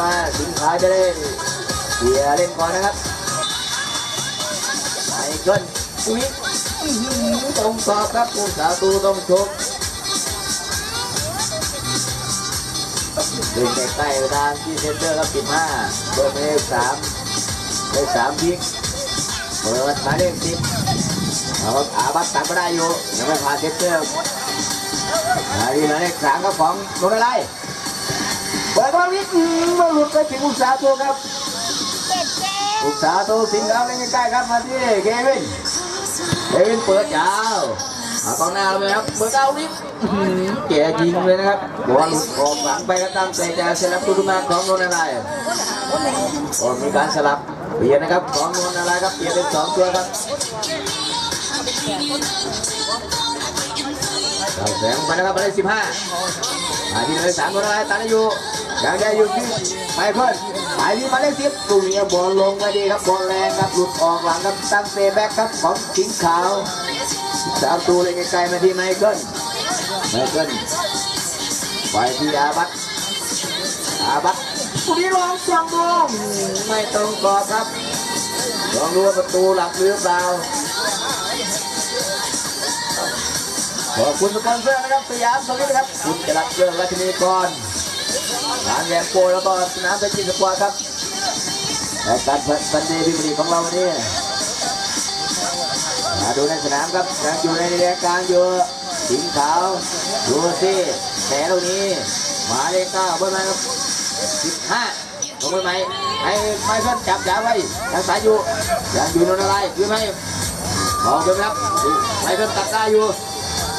มาสิงขายจะได้เสียเล่นก่อนนะครับไมเคิลอุ้ยอื้อหือตรงสอบครับผู้สาตูต้องชกดึงใกล้ๆไปทางที่เซนเตอร์ครับ15เบอร์เลข3เลข3พิกเปิดหมายเลข10เอาครับอาบัตตัดมาได้อยู่ยังไม่ผ่านเซนเตอร์หมายเลข3ครับของโดนอะไร มาวิทย์อื้อมาหลุดไปถึงอุตสาหตัวครับอุตสาหตัวสิงห์ครับเล่นใกล้ๆครับมาที่เควินเควินเปิดยาวหากองหน้าเราเลยครับเปิดเอานิดอื้อหือแกยิงเลยนะครับบอลหลุดออกหลังไปก็ตามใจจะเซรับตุลมาของโนนอะไรก็มีการสลับเปลี่ยนนะครับของโนนอะไรครับเปลี่ยนเป็นสองตัวครับเราแสงไปนะครับไปได้สิบห้ามาที่เลยสามโนนอะไรตานอยู่ ยังได้อยู่ที่ไมเคิลหมายที่หมายเลขสิบตรงนี้บอลลงมาดีครับบอลแรงครับหลุดออกหลังครับตั้งเตะแบ็คครับของสิงห์ขาวสามตัวเลยไกลๆมาที่ไมเคิลไมเคิลไปที่อาบัตอาบัตตัวนี้ลองสองลงไม่ตรงกรอบครับลองดูว่าประตูหลักหรือเปล่าขอบคุณสปอนเซอร์นะครับสยามสวิตนะครับ คุณจะรับเรื่องราชนีกร ร้านแรมโปแล้วก็สนามเบจิสปอร์ตครับและการพันเดย์พิมพ์ของเราวันนี้มาดูในสนามครับยังอยู่ในแดนกลางอยู่สิงขาวดูสิแผลตรงนี้หมาเลขเก้าเบอร์มาครับสิบห้าลงไปไหมให้ไม่เพิ่นจับยาไว้ยังสายอยู่ยังอยู่นนอะไรคือไม่มองดูครับไม่เพิ่นตัดได้อยู่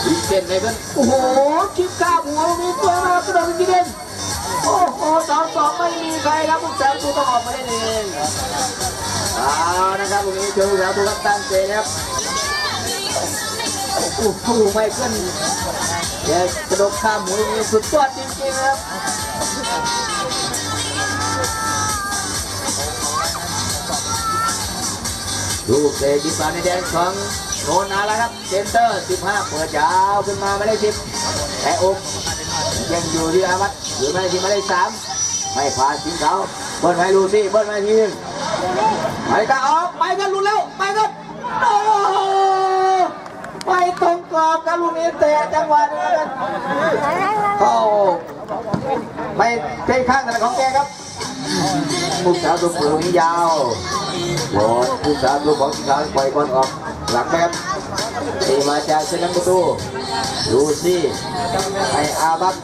ดีเส้นไม่เพิ่นโอ้โหคิดข้าวหัวมีตัวมากระโดดกินเด่น โอ้โหสองสองไม่มีใครครับผู้ชายตัวต้องออกมาเล่นเองเอานะครับตรงนี้เจอแล้วตัวกับตั้งเตะนะครับโอ้โหไม่ขึ้นแกกระโดดข้ามหมูนี่สุดยอดจริงๆครับลูกเตะยิงมาในแดนของโนนาแล้วครับเซนเตอร์ 15 เปิดยาวขึ้นมาไม่ได้สิบแต่อก ยังอยู่ที่อาวัตอยู่ไม่ที่ไม่ได้สามไม่ผ่านสิงเขาเบิ้ลไปลูซี่เบิ้ลไปทีหนึงไปกันออกไปกันลุ้นแล้วไปกันโอ้ไปตรงกรอบครับลูกนี้เตะจังหวะนี้กันโอ้ไม่เตะข้างแต่ของแกครับมุกสาวตัวเปลือกนี้ยาวโหดมุกสาวตัวของสิงห์ปล่อยบอลออกหลังไปครับตีมาจากเส้นน้ำประตูดูสิไออาบัต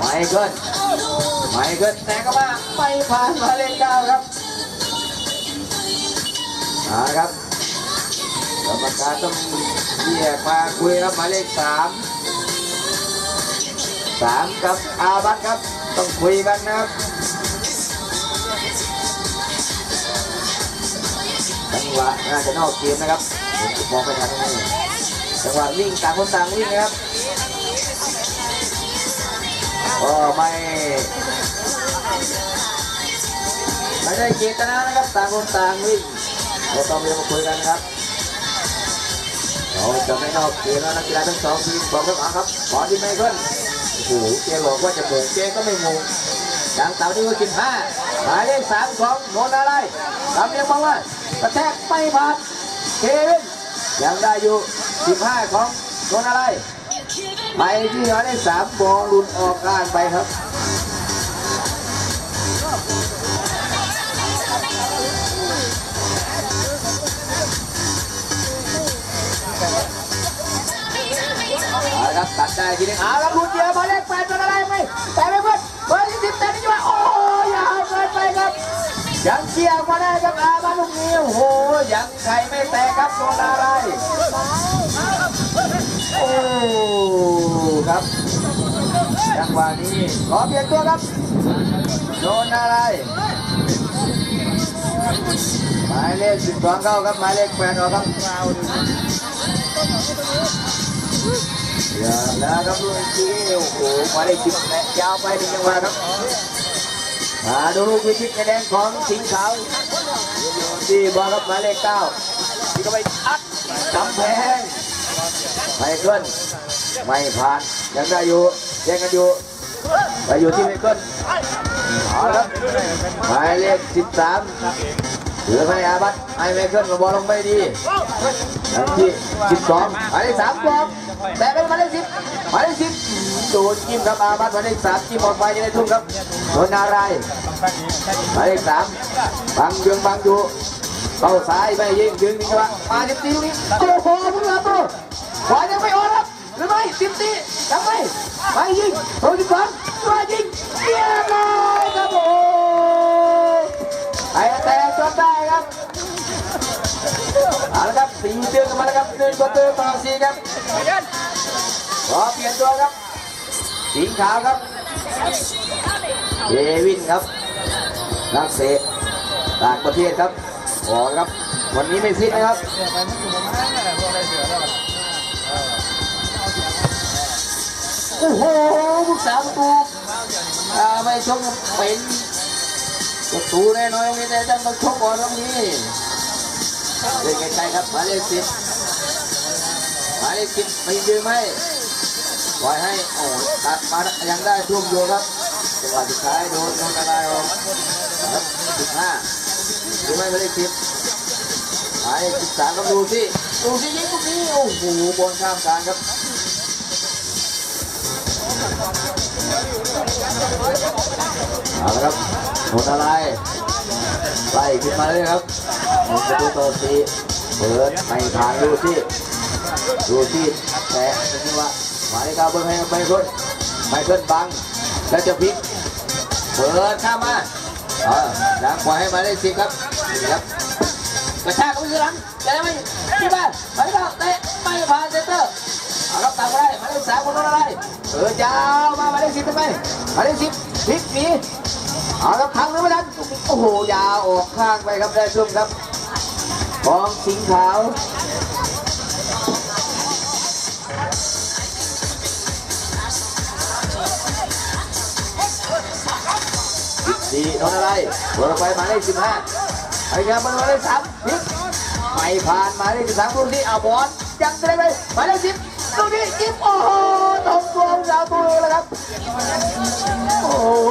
ไม่เกินไม่เกินแต่ก็มาไม่ผ่านมาเลนเก้าครับอาละครับกรรมการต้องเรียกมาคุยครับหมายเลขสามสามกับอาบัตครับ ต้องคุยกันนะครับจังหวะน่าจะนอกเกมนะครับผมมองไปทางนี้จังหวะวิ่งต่างคนต่างวิ่งนะครับ ก็ไม่ไม่ได้เจตนานะครับต่างคนต่างวิ่งเราต้องเรียกมาคุยกันครับเราจะไม่นอกเกมแล้วนักกีฬาทั้งสองทีมบอกครับเอาครับขอที่ไม่ขึ้นโอ้โหเจบอกว่าจะเบิกเจก็ไม่มุงอย่างเต่านี่ก็กินห้าหมายเลขสามของโนนอะไรทำเรียกบอกว่ากระแทกไม่ผ่านเควินยังได้อยู่สิบห้าของโนนอะไร ไปที่หมายเลขสามบอลหลุดออกกลางไปครับเอาละครับตัดได้ทีนึงเอาละหลุดเดียวหมายเลขแปดเป็นอะไรไหมแต่ไม่เพื่อนเบอร์ที่สิบแต่นี่ว่าโอ้ยยาวเกินไปครับยังเกี่ยวมาได้ครับอาบาลูกนี้โอ้โหยังไข่ไม่แตกครับโดนอะไรโอ้ ครับจังหวะนี้ขอเปลี่ยนตัวครับ โดนอะไรหมายเลขสิบสองเข้าครับหมายเลขแปดออกครับอย่านะครับลูกนี้โอ้โหมาได้จิบแม่ยาวไปถึงจังหวะครับมาดูลูกวิชิตในแดงของสิงขาวที่บอลครับหมายเลขเก้าที่ก็ไปอัดกำแพงไม่ขึ้น ไม่ผ่านยังได้อยู่แย่งกันอยู่ไปอยู่ที่ไมเคิลเอาละหมายเลขสิบสามเหลือให้อาบัตให้ไมเคิลกับบอลลงไปดีอันที่สิบสองหมายเลขสามบอลแต่เป็นหมายเลขสิบหมายเลขสิบโดนจิ้มครับอาบัตหมายเลขสามจิ้มออกไปยังได้ทุ่มครับโดนนารายหมายเลขสามบังเยืองบังอยู่เข้าซ้ายไม่ยิงดึงนี่ครับมาสิบสี่ลูกนี้โอ้โหพุ่งละตัวขวายังไม่ออก หรือไม่สิบสี่ยังไม่ไม่ยิงโดนสิบสองมายิงเยี่ยมเลยครับโอ้ไอ้แต่จนได้ครับเอาละครับสี่เตือนกันมาแล้วครับหนึ่งประตูต่อสี่ครับขอเปลี่ยนตัวครับสีขาวครับเดวินครับนักเตะต่างประเทศครับขอครับ วันนี้ไม่ฟิตนะครับ โอ้โหลูกสาวประตูอ่าไม่ชกเป็นประตูแน่นอนตรงนี้แต่ต้องชกก่อนตรงนี้เล่นไกลๆครับหมายเลขสิบหมายเลขสิบไม่ยืนไหมปล่อยให้โอ้ตัดมายังได้ช่วงโยครับจังหวะสุดท้ายโดนโดนอะไรออกครับสิบห้ายืนไหมมาเลสิบหมายเลขสิบสามครับดูสิดูสิยิงลูกนี้โอ้โหบอลข้ามกลางครับ เอาละครับโดนอะไรไล่ขึ้นมาเลยครับหนึ่งประตูต่อสีเปิดไปทางดูที่ดูที่แต่เป็นที่ว่าหมายเลขเก้าเบิ้งให้ไปคนไม่ขึ้นบังแล้วจะพลิกเปิดข้ามาเออดังปล่อยให้มายเลขสิครับครับกระชากเข้าไปที่หลังแต่ไม่ที่บ้านหมายเลขเก้เตะไม่ผ่านเซนเตอร์เอาครับตามมาได้มายเลขสามคนอะไรเออยาวมาหมายเลขสิบไมหมายเลขสิบพลิกหนีเอาครับทางหรือไม่ทันโอ้โหยาวออกข้างไปครับได้ช่วงครับกองสิงขาวสี่โดนอะไรโดนไปหมายเลขสิบห้าไอ้ครับมันหมายเลขสามพลิกไม่ผ่านหมายเลขสิบสามลูกนี้เอาบอลยังจะได้ไหมหมายเลขสิบลูกนี้ยิบโอ้โห ตรงตัวสาวตัวแล้วครับ โอ้โห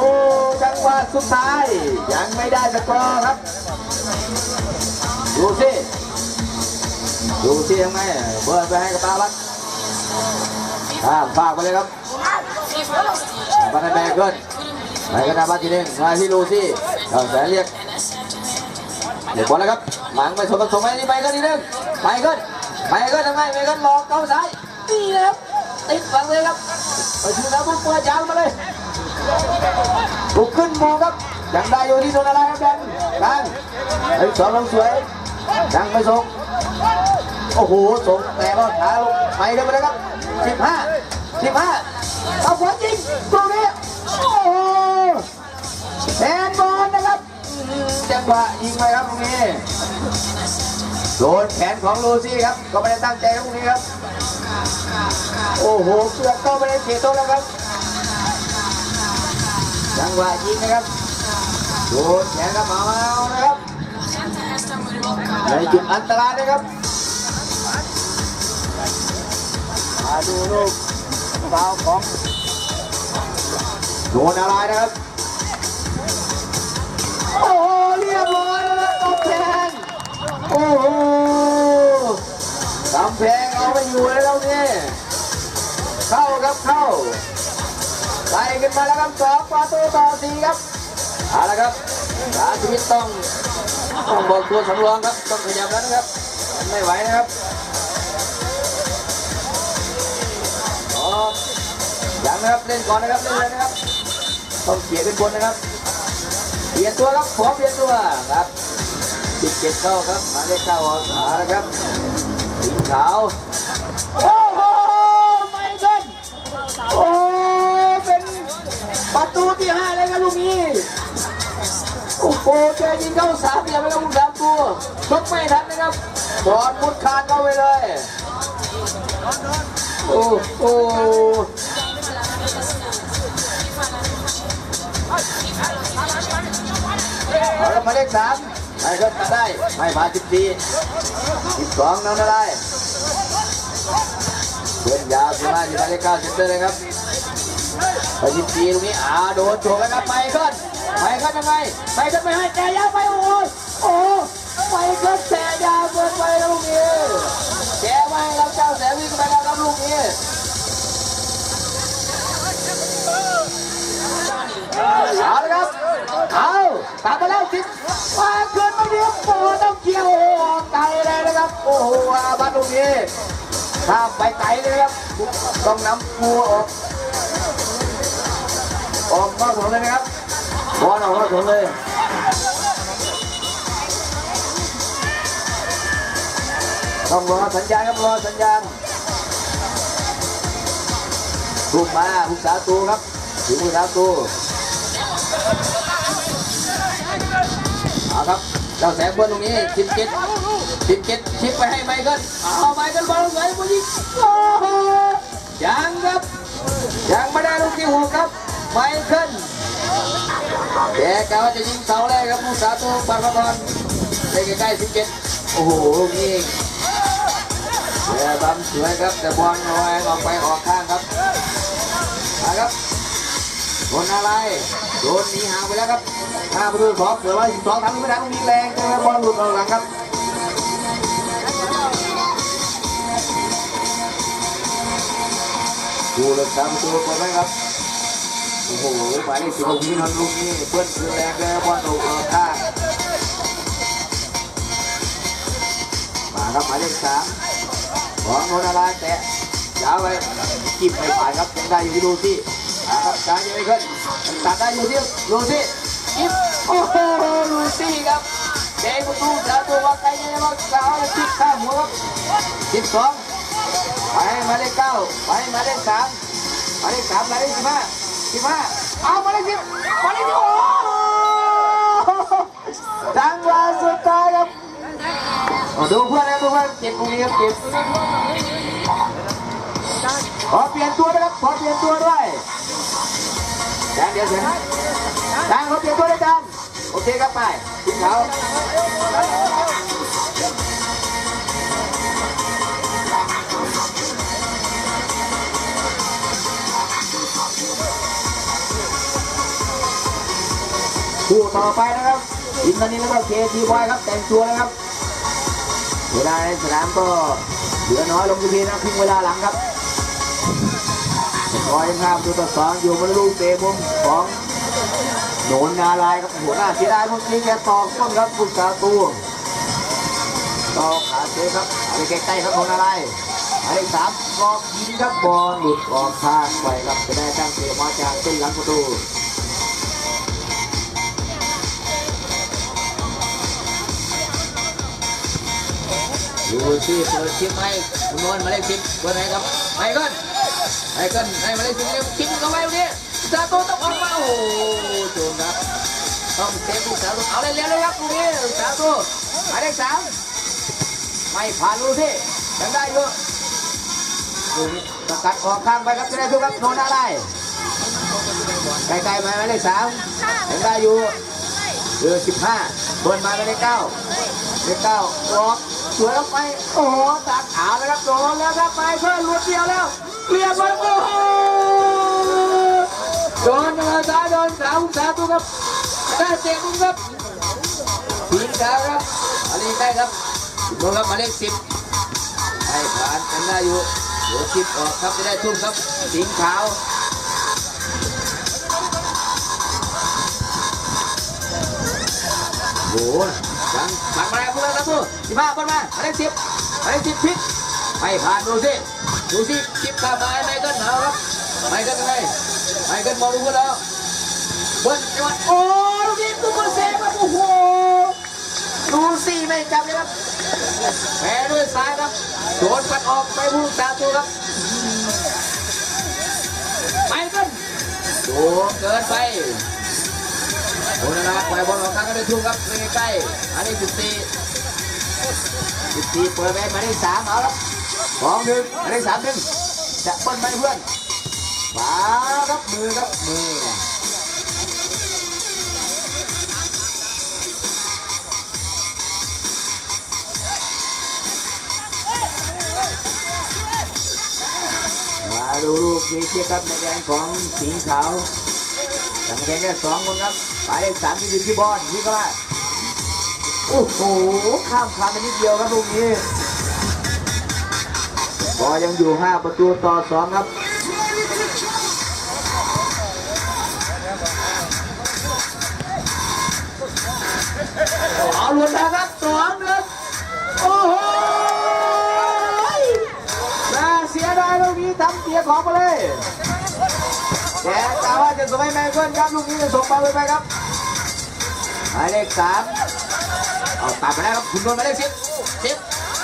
จังหวะสุดท้ายยังไม่ได้สกอร์ครับ ดูสิ ดูสิยังไงเบิร์นไปให้กับตาบัตข้ามฝากไปเลยครับบัตรแบกเกินไปกันนะบัตรทีนึงมาที่ลูซี่แสนเรียกเดี๋ยวบอลแล้วครับหมังไปสมประสงไปนี่ไปกันทีนึงไปเกินไปเกินทำไมไปเกินหลอกเข้าซ้ายนี่นะครับ ติดฝังเลยครับไปชูน้ำพุ่งเปิดยาวมาเลยลุกขึ้นมองครับยังได้อยู่ที่โดนอะไรครับแดงดังไอ้สองลงสวยดังไม่ส่งโอ้โหส่งแต่ก็ขาลงไปกันไปเลยครับสิบห้าสิบห้าเอาหัวจริงตรงนี้โอ้โหแทนบอลนะครับจังหวะยิงไปครับตรงนี้โดนแขนของลูซี่ครับก็ไม่ได้ตั้งใจตรงนี้ครับ โอ้โหเกือบเข้าไปในเขตโทษแล้วครับ จังหวะยิงนะครับโดนแขนครับมาเอานะครับในจุดอันตรายนะครับมาดูลูกฟาวของโดนอะไรนะครับ โอ้โหเรียบร้อยแล้วครับกำแพงโอ้โหกำแพงเอาไปอยู่เลยแล้วเนี่ย เข้าครับเข้าไล่ขึ้นมาแล้วครับสองประตูต่อสี่ครับเอาละครับสาธิตต้องต้องบอกตัวสำรองครับต้องขยับแล้วนะครับไม่ไหวนะครับอ๋อยังนะครับเล่นก่อนนะครับเล่นเลยนะครับต้องเปลี่ยนเป็นบนนะครับเปลี่ยนตัวครับขอเปลี่ยนตัวครับติดเจ็ดเข้าครับมาเลขเก้าเอาละครับสีขาว เจอยิงเข้าสามเหลี่ยมไปแล้วลูกสามตัวชกไม่ทันนะครับบอลมุดคานเข้าไปเลยโอ้โหเอาละหมายเลขสามไม่ก็ได้ไม่ผ่านสิบสี่สิบสองนั่นอะไรเพื่อนยาวสิบห้าสิบห้าเลขเก้าเซนเตอร์เลยครับไปยิงตีตรงนี้อ่าโดนโฉกกันครับไปขึ้น ไปขึ้นไงไปขึ้นไม่ให้แต่ยาวไปโอ้โหโอ้ไปขึ้นแต่ยาวเกินไปแล้วลูกนี้แกไม่ให้เราเจ้าแสวิ่งไปแล้วครับลูกนี้เอาละครับเอาตามมาแล้วสิมาเกินไม่เดียวโอ้ต้องเกี่ยวโอ้โหไกลเลยนะครับ โอ้โหอาบัตลูกนี้ข้าไปไกลเลยครับ ต้องนำปูออกออกนอกถนนเลยนะครับ บอลออกนอกถนนเลยต้องรอสัญญาณครับรอสัญญาณลูกมาลูกสาวตูครับถึงลูกสาตูเอาครับเจ้าแสงบนตรงนี้ชิปเจ็ดชิปเจ็ดชิปไปให้ไมเคิลเอาไมเคิลบอลสวยผู้ยิยังครับยังไม่ได้ลูกที่หกครับไมเคิล แกกะว่าจะยิงเสาแรกครับลูกสาตูปัดมาก่อนไปใกล้ๆสิบเจ็ดโอ้โหนี้เดี๋ยวบำสวยครับแต่บอลลอยออกไปออกข้างครับมาครับโดนอะไรโดนหนีห่างไปแล้วครับห้าประตูสองเสือว่าสิบสองทำไม่ได้ต้องมีแรงแต่บอลหลุดออกหลังครับดูเลยสามประตูก่อนไหมครับ โอ้โหหมายเลขสิบหกนี่นนลูกนี้เพื่อนคือแรงเลยบอลหลุดออกข้างมาครับหมายเลขสามของโนนาลาแตะยาวไปจิ้มไปผ่านครับยังได้อยู่ที่ลูซี่ครับการยังไม่ขึ้นตัดได้อยู่ที่ลูซี่จิ้มโอ้โหลูซี่ครับเจ๊ประตูสาตัวว่าไกลยังว่าสาวแล้วจิ้มข้ามหัวครับสิบสองไปหมายเลขเก้าไปหมายเลขสามหมายเลขสามหมายเลขสิบห้า สิบห้าเอามาเลขสิบหมาเลขสิบโอ้โหจังหวะสุดท้ายครับดูเพื่อนนะดูเพื่อนเก็บตรงนี้ครับเก็บขอเปลี่ยนตัวนะครับขอเปลี่ยนตัวด้วยจานเดี๋ยวเสร็จจานขอเปลี่ยนตัวด้วยจานโอเคครับไปทีมเขา คู่ต่อไปนะครับอินทนินแล้วก็เคทีบอยครับแต่งตัวนะครับ เวลาในสนามก็เหลือน้อยลงทุกทีนะครึ่งเวลาหลังครับรอยข้ามตัวต่อสองอยู่บนลูกเตะมุมของโหนนนาลายครับหัวหน้าเสียดายเมื่อกี้แกตอกต้นครับผู้สาตัวต่อขาเซครับอะไรใกล้ๆครับของนาลายหมายเลขสามกอกยิงครับบอลหลุดออกขางไปครับจะได้ตั้งเตะมาจากเส้นหลังประตู ดูที่เปิดชิปให้คุณนวลมาเลขสิบเบอร์ไหนครับไมเคิลไมเคิลให้มาเลขสิบเร็วชิปเข้าไปตรงนี้ซาโตต้องออกมาโอ้โหโจมครับต้องเซฟลูกสาวตัวเอาเลยเร็วเลยครับตรงนี้ลูกสาวตัวหมายเลขสามไม่ผ่านดูสิยังได้อยู่ดูกสกัดออกข้างไปครับจะได้ทุกครับโนนอะไรใกล้ๆหมายเลขสามยังได้อยู่เดือสิบห้าเปิดมาไปเลขเก้า เลขเก้าออกสวยแล้วไป โอ้โหตัดขาแล้วครับโดนแล้วครับไปเพื่อนลุดเดียวแล้วเรียบร้อยโอ้โหโดนเงินซ้ายโดนสาวสาวตัวครับได้เจ็บครับทีมดาวครับอันนี้ได้ครับโดนครับหมายเลขสิบให้ผ่านกันได้อยู่เดี๋ยวชิปออกครับจะได้ทุ่มครับสิงขาวโอ้โหยังหมักมา แล้วพวกเราครับพวกสิบห้าบอลมาหมายเลขสิบหมายเลขสิบพิกไม่ผ่านดูสิดูสิชิปกลับมาไมเคิลเอาครับไมเคิลยังไงไมเคิลมองดูพวกเราเบิ้ลจังหวะโอ้ลูกนี้ตุ้มเซฟครับโอ้โหดูสิไม่จับเลยครับแพ้ด้วยซ้ายครับโดนปัดออกไปผู้สาตัวครับไมเคิลโดนเกินไปโอ้นะครับปล่อยบอลออกข้างกันได้ทุ่มครับใกล้ๆอันนี้สิบสี่ สิบสี่เปิดไปมาได้สามเอาครับสองหนึ่งมาได้สามหนึ่งจะเปิ้ลไปเพื่อนขวาครับมือครับมือมาดูลูกทีเชียร์ครับในแดงของสิงขาวสังเกตแค่สองคนครับหมายเลขสามที่อยู่ที่บอลที่ก็ว่า โอ้โห ข้ามคานไปนิดเดียวครับลูกนี้บอลยังอยู่ห้าประตูต่อสองครับเอาลุดนนะครับสองหนึ่งโอ้โหน่าเสียดายลูกนี้ทำเสียของไปเลยแต่กาว่าจะส่งให้แมเคิลครับลูกนี้จะส่งไปไปไปครับหมายเลขสาม เอาตัดไปแล้วครับคุณโดนมาเลขสิบสิบ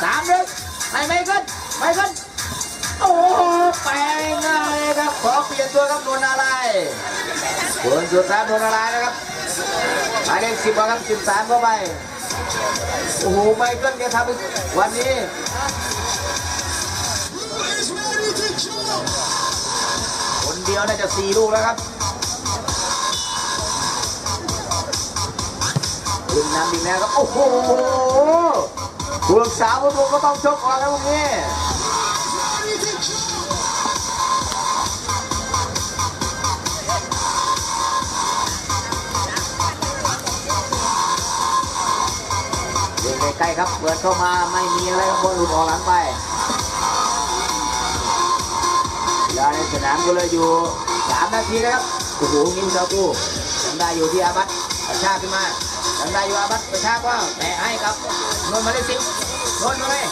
สามหนึ่งให้ไมเคิลไมเคิลโอ้โหไปง่ายครับขอเปลี่ยนตัวครับนวลอะไรคนสุดท้ายนวลอะไรนะครับหมายเลขสิบครับสิบสามเข้าไปโอ้โหไมเคิลแกทำวันนี้คนเดียวน่าจะสี่ลูกแล้วครับ ขึ้นนำอีแล้วครับโอ้โหพวกสาวพวกก็ต้องชกก่อนแล้วพวกนี้เดินใกล้ครับเปิดเข้ามาไม่มีอะไรครับบอลหลุดออกหลังไปเวลาในสนามก็เลยอยู่ 3 นาทีนะครับโอ้โหงิ้วเจ้ากู้ยังได้อยู่ที่อาบัตกระชากขึ้นมา ยังได้อยู่อาบัตกระชากว่าแตะให้ครับนนมาได้สิบนนมาเลย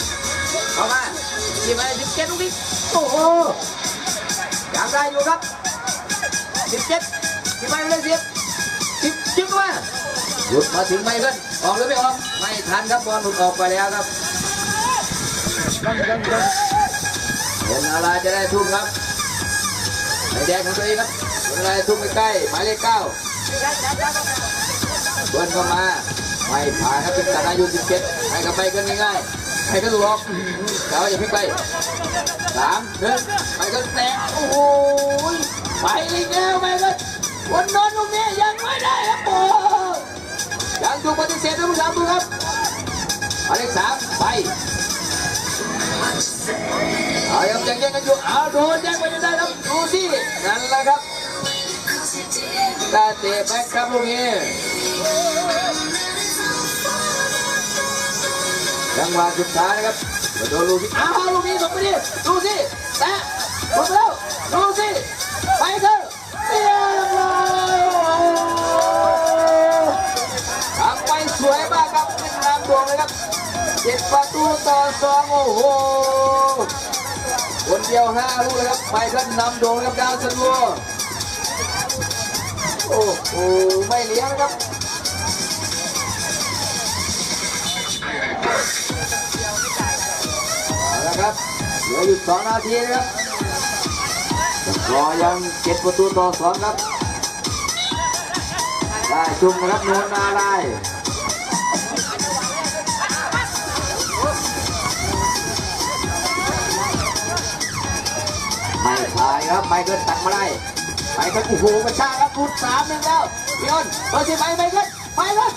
เข้ามาสิบมาได้สิบเจ็ดลูกนี้โอ้โหยังได้อยู่ครับสิบเจ็ดสิบมาได้สิบสิบจึ๊กมาหยุดมาถึงไม่ขึ้นออกหรือไม่ออกไม่ทันครับบอลหลุดออกไปแล้วครับเห็นอะไรจะได้ทุ่มครับในแดงของตัวเองครับเห็นอะไรทุ่มใกล้หมายเลขเก้า เบิ้ลเข้ามาไม่ผ่านครับเป็นตัดอายุ17ให้กับไปกันง่ายๆให้กันหลุดอกแต่ว่าอย่าพิ่งไปสามหนึ่งไปกันแตะโอ้โหไปอีกแล้วไปกันวันนอนตรงนี้ยังไม่ได้ครับโอ้ยังถูกปฏิเสธนะผู้ชมดูครับหมายเลขสามไปเอายังยังแย่งกันอยู่เอาโดนแย่งไปจนได้ครับดูสินั่นแหละครับตาเตะแบ็คครับลูกนี้ จังหวะสุดท้ายนะครับโดนลูกนี้อ้าวลูกนี้ส่งไปดิดูสิแตะหมดแล้วดูสิไปเถอะเรียบร้อยทำไปสวยมากครับขึ้นนำดวงเลยครับเจ็ดประตูต่อสองโอ้โหคนเดียวห้าลูกเลยครับไปขึ้นนำดวงครับดาวสันวัวโอ้โหไม่เลี้ยงครับ เหลืออยู่สองนาทีนะครับรอยังเจ็ดประตูต่อสองครับ ได้จุ่มนะครับโนนนาลายณ์ไม่พายครับไม่เกินตักมาได้ไปกันโอ้โหกระชากครับพุดสามหนึ่งแล้วพี่อ้นเบอร์สิไปไปกันไปกัน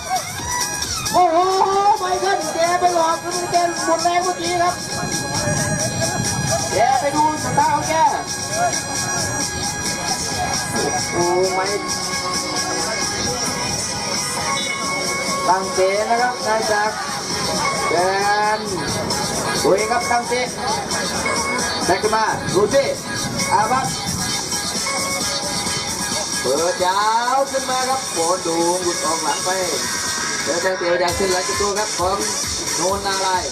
โอ้โหไปกันแกไปหลอกคือแกหมดแรงเมื่อกี้ครับ แกไปดูสตาร์ของแกโอ้โหไม่ตั้งเตะนะครับนายจากแดนตัวเองครับตั้งเตะแบกขึ้นมาดูสิอาบัตเปิดยาวขึ้นมาครับโบนดูหลุดออกหลังไปเดี๋ยวแดงเตะแดงขึ้นหลังตัวครับของโนนนาลาย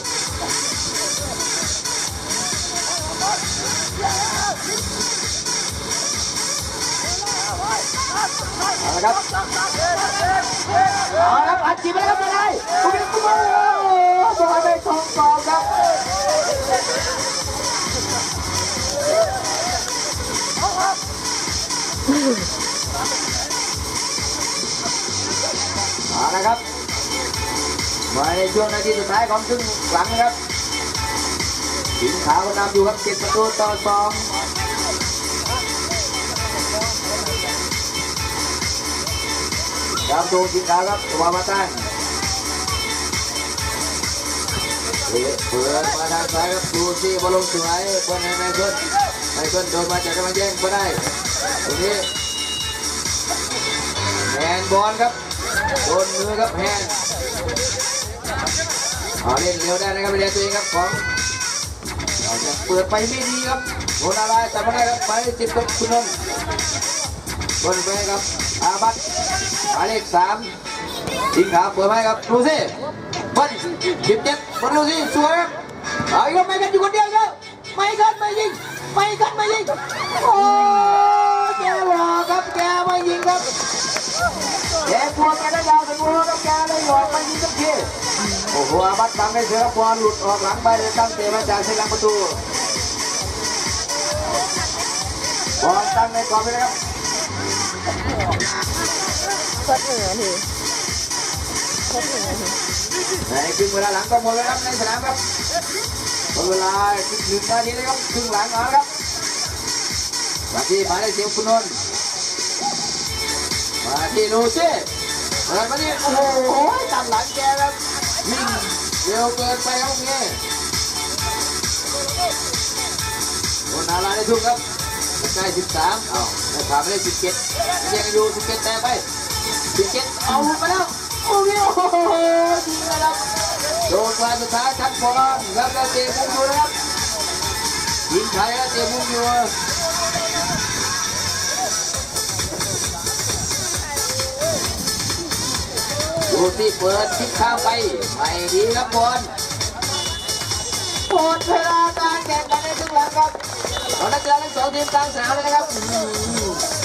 เอาละครับเอาละครับอัดจีบไปแล้วครับนายคุณเป็นคุณโอ้โหบอลไปทองกองครับเอาละครับมาในช่วงนาทีสุดท้ายของครึ่งหลังนะครับสิงขาวก็นำอยู่ครับเจ็ดประตูต่อสอง ดาวโจสิงขาวครับตัวมาตั้งเปิดมาทางซ้ายครับดูสิบอลลงสวยเปิดให้แม่สนไมเคิลโดนมาจากกำลังแย่งก็ได้ตรงนี้แฮนด์บอลครับโดนมือครับแฮนด์เอาเล่นเร็วได้นะครับเรียนตัวเองครับของเราจะเปิดไปไม่ดีครับโดนอะไรแต่ไม่ได้ครับไปจิบกับคุณนนท์บนไปครับ อาบัตหมายเลขสามทิ้งขาเปิดไปครับดูสิบอลสิบเจ็ดบอลดูสิสวยครับเอาอีกครับไม่กันอยู่คนเดียวกแล้วไม่กันไม่ยิงไม่กันไม่ยิงโอ้แกหลอครับแกไม่ยิงครับแกกลัวแกได้ยาวถึงหัวครับแกเลยหลอกไม่ยิงสักทีโอ้โหอาบัตบังได้เสือครับบอลหลุดออกหลังไปเลยตั้งเตะมาจากเส้นหลังประตูบอลตั้งในกรอบเลยครับ หนึ่งนาทีครบหนึ่งนาทีในครึ่งเวลาหลังก็หมดแล้วครับในสนามครับหมดเวลาครึ่งหนึ่งนาทีนะครับครึ่งหลังเอาละครับมาที่หมายเลขสิบคุณนนท์มาที่ลูซี่เปิดมาที่โอ้โหตัดหลังแกครับวิ่งเร็วเกินไปครับเนี่ยโดนอะไรได้ทุกครับใกล้สิบสามเอ้าไม่ผ่านไปได้สิบเจ็ดยังอยู่สิบเจ็ดแต่ไป สิบเจ็ดเอาหลุดไปแล้วโอ้โหดีเลยครับโดนกลางสุดท้ายทัดบอลครับแล้วเตะมุมอยู่นะครับยิงไทยแล้วเตะมุมอยู่ดูที่เปิดทิศทางไปไม่ดีครับบอลหมดเวลาการแข่งขันในครึ่งหลังครับตอนนักกีฬาทั้งสองทีมกลางสนามเลยนะครับอืม